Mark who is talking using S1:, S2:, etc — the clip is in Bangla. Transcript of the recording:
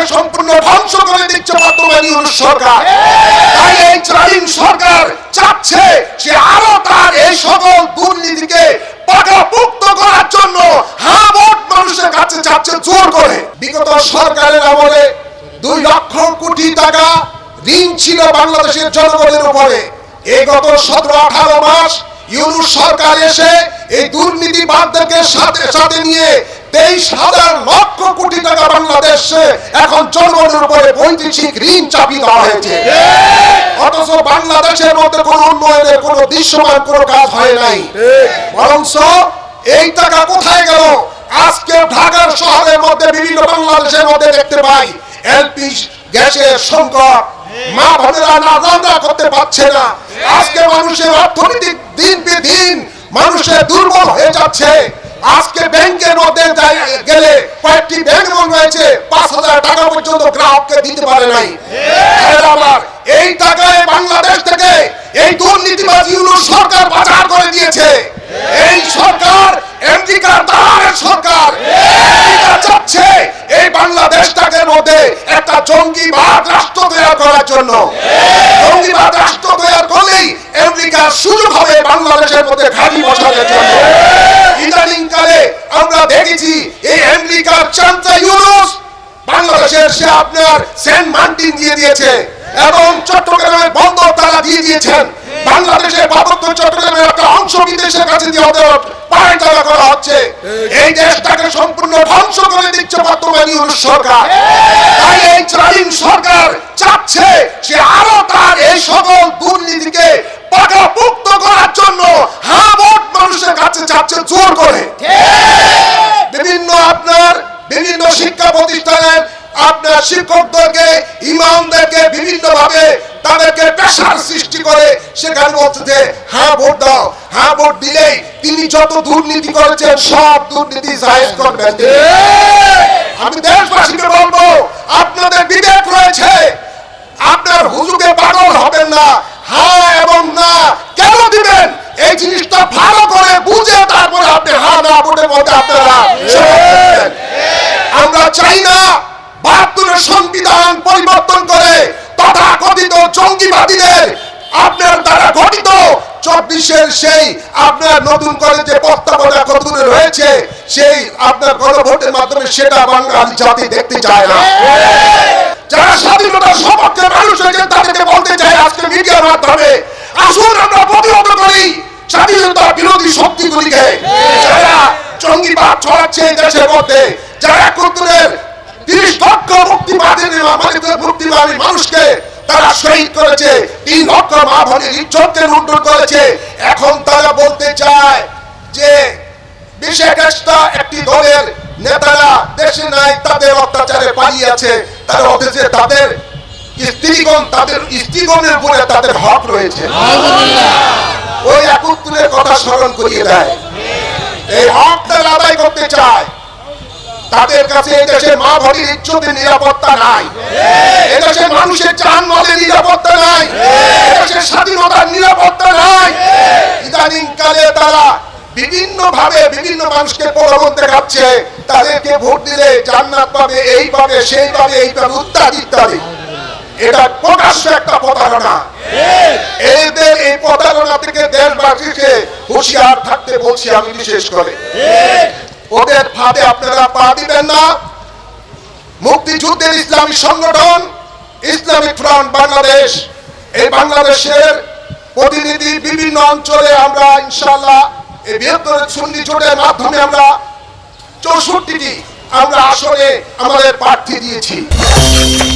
S1: বাংলাকে সম্পূর্ণ ধ্বংস করে দিচ্ছে বর্তমানী সরকার তাই এই ত্রালীন সরকার চাচ্ছে যে আরো তার এই সকল দুর্নীতিকে করার জন্য হা ভোট মানুষের কাছে চাচ্ছে জোর করে বিগত সরকারের আমলে দুই লক্ষ কোটি টাকা ঋণ ছিল বাংলাদেশের জনগণের উপরে এই গত সতেরো আঠারো মাস ইউনুস সরকার এসে এই দুর্নীতিবাদদেরকে সাথে সাথে নিয়ে তেইশ হাজার লক্ষ কোটি টাকা বাংলাদেশে এখন জনগণের উপরে বৈদেশিক ঋণ চাপিয়ে দেওয়া হয়েছে অথচ বাংলাদেশের মধ্যে কোনো উন্নয়নের কোনো দৃশ্যমান কোনো কাজ হয় নাই বরঞ্চ এই টাকা কোথায় গেল আজকে ঢাকার শহরের মধ্যে বিভিন্ন বাংলাদেশের মধ্যে দেখতে পাই এলপি গ্যাসের সংকট মা বোনেরা না করতে পারছে না আজকে মানুষের অর্থনৈতিক দিন বে দিন মানুষের দুর্বল হয়ে যাচ্ছে আজকে ব্যাংকের পর্যন্ত গ্রাহককে দিতে পারে নাই আমার এই টাকায় বাংলাদেশ থেকে এই দুর্নীতিবাজ ইউনো সরকার বাজার করে দিয়েছে এই সরকার আমেরিকার সরকার চাচ্ছে এই বাংলাদেশটাকে মধ্যে একটা জঙ্গিবাদ রাষ্ট্র তৈরি করার জন্য জঙ্গিবাদ রাষ্ট্র তৈরি করলেই শুরু হবে বাংলাদেশের মধ্যে ঘাড়ি বসানোর জন্য ইদানিং কালে আমরা দেখেছি এই আমেরিকার চান্তা ইউনুস বাংলাদেশে আপনার সেন্ট মার্টিন দিয়ে দিয়েছে এবং চট্টগ্রামের বন্দর তারা দিয়ে দিয়েছেন বাংলাদেশের পার্বত্য চট্টগ্রামের একটা অংশ বিদেশের কাছে দিয়ে ওদের করা হচ্ছে এই দেশটাকে সম্পূর্ণ ধ্বংস করে দিচ্ছে বর্তমান সরকার তাই এই ত্রাহীন সরকার চাচ্ছে যে আরো তার এই সকল দুর্নীতিকে পাকাপোক্ত করার জন্য হাবট মানুষের কাছে যাচ্ছে জোর করে বিভিন্ন আপনার বিভিন্ন শিক্ষা প্রতিষ্ঠানের আপনার শিক্ষকদেরকে ইমামদেরকে বিভিন্ন ভাবে তাদেরকে প্রেশার সৃষ্টি করে সেখানে বলছে যে হ্যাঁ ভোট দাও হ্যাঁ ভোট দিলেই তিনি যত দুর্নীতি করেছেন সব দুর্নীতি জাহেজ করবেন আমি দেশবাসীকে বলবো আপনাদের বিবেক রয়েছে আপনার হুজুকে পাগল হবেন না হ্যাঁ এবং না কেন দিবেন এই জিনিসটা ভালো করে বুঝে তারপরে আপনি হ্যাঁ না ভোটের মধ্যে আপনারা জঙ্গিবাদীদের আপনার দ্বারা গঠিত চব্বিশের সেই আপনার নতুন করে যে প্রস্তাবনা কতগুলো রয়েছে সেই আপনার গণভোটের মাধ্যমে সেটা বাঙালি জাতি দেখতে চায় না যারা স্বাধীনতার মানুষ তাদেরকে বলতে চাই আজকে মিডিয়ার মাধ্যমে আসুন আমরা করি স্বাধীনতা বিরোধী শক্তিগুলিকে যারা জঙ্গিবাদ ছড়াচ্ছে দেশের মধ্যে যারা কুতুরের তিরিশ লক্ষ মুক্তিবাদী মুক্তিবাদী মানুষকে তারা শহীদ করেছে তিন লক্ষ মা বোনের ইজ্জতকে লুণ্ঠন করেছে এখন তারা বলতে চায় যে বিশেষ একটি দলের নেতারা দেশে নাই তাদের অত্যাচারে পালিয়েছে তার অথচ তাদের স্ত্রীগণ তাদের স্ত্রীগণের উপরে তাদের হক রয়েছে ওই একত্রের কথা স্মরণ করিয়ে দেয় এই হকটা তারা আদায় করতে চায় তাদের কাছে এই দেশের মা ভরির ইচ্ছতে নিরাপত্তা নাই এদেশে মানুষের চান মতে নিরাপত্তা নাই দেশের স্বাধীনতার নিরাপত্তা নাই ইদানিং কালে তারা বিভিন্ন ভাবে বিভিন্ন মানুষকে প্রলোভন দেখাচ্ছে তাদেরকে ভোট দিলে জান্নাত পাবে এই পাবে সেই পাবে এই পাবে উত্তাদ ইত্যাদি এটা প্রকাশ্য একটা প্রতারণা এদের এই প্রতারণা থেকে দেশবাসীকে হুঁশিয়ার থাকতে বলছি আমি বিশেষ করে ওদের ফাঁদে আপনারা পা দিবেন না মুক্তিযুদ্ধের ইসলামী সংগঠন ইসলামিক ফ্রন্ট বাংলাদেশ এই বাংলাদেশের প্রতিনিধি বিভিন্ন অঞ্চলে আমরা ইনশাল্লাহ এই বৃহত্তর সুন্নি জোটের মাধ্যমে আমরা চৌষট্টিটি আমরা আসলে আমাদের প্রার্থী দিয়েছি